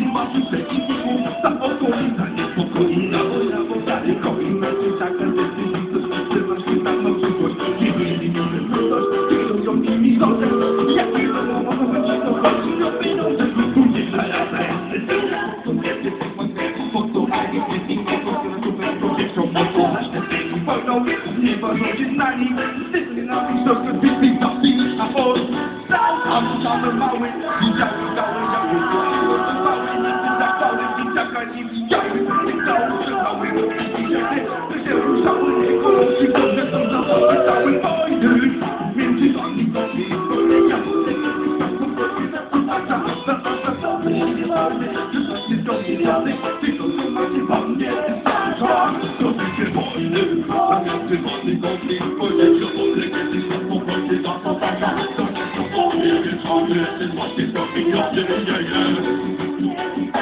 ma rzucę i nie ta okolina niespokojna Moja woda nie koi na dzieciaka decyzji To zaczyna się tam na przyszłość wyjdzie mi ten trudność Kierują nimi dozę Jak nie wiadomo mogą być to chodzi o pieniądze Ludzie Po to ani nie To te piękni Wojną nie ważący na nich Wszyscy na nich są zbytni na finish na polu A tu same mały Widziały zagranicy, nie stało się całego widzenia. Wyszedł cały jego przygodę, są zawody cały wojny. Między wami to mi kolega, tylko to macie wam nie wystarcza To będzie wojny, zamiast wojny konflikt Powiedział wolę, kiedy są spokojnie na to taka To nie są wojny, wieczorne, ten właśnie to pieniądze nie jest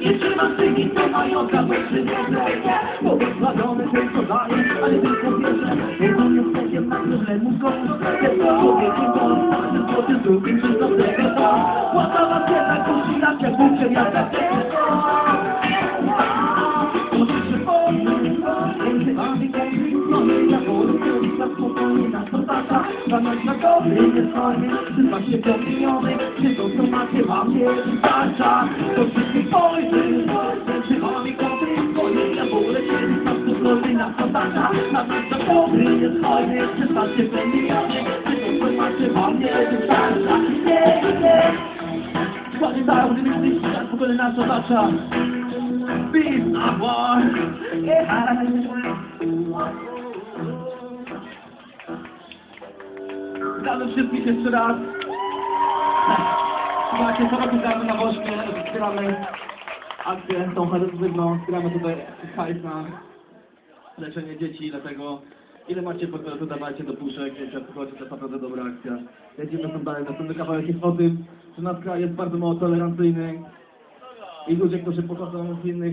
Nie trzymam sygi, co mają za przymierze Pobłogosławiony ten, co daje, ale tylko wierzę Jego nie chcecie na tyle mu skończyć Jest człowiekiem, to on starszy, co ty drugim, czy za tego to Ładowa się na kusi, na cię bucie, ja tak Oczywiście wolny, między wami konfliktony Ja wolę, kiedy za spokojnie na to dobry jest fajny, trzyma się pominiony Czy to co macie wam nie wystarcza To dobry jest fajny, trzyma się pominiony Czy to co macie wam nie wystarcza Nie, nie Pamiętają, gdy myślisz, jak w ogóle nas otacza Peace not war. Witamy wszystkich jeszcze raz. Słuchajcie, co roku gramy na Wosznie, wspieramy akcję tą charytatywną, wspieramy tutaj hajs na leczenie dzieci, dlatego ile macie to dawajcie do puszek, wiecie, przychodzi, to jest naprawdę dobra akcja. Jedziemy tam dalej, następny kawałek jest o tym, że nasz kraj jest bardzo mało tolerancyjny i ludzie, którzy pochodzą z innych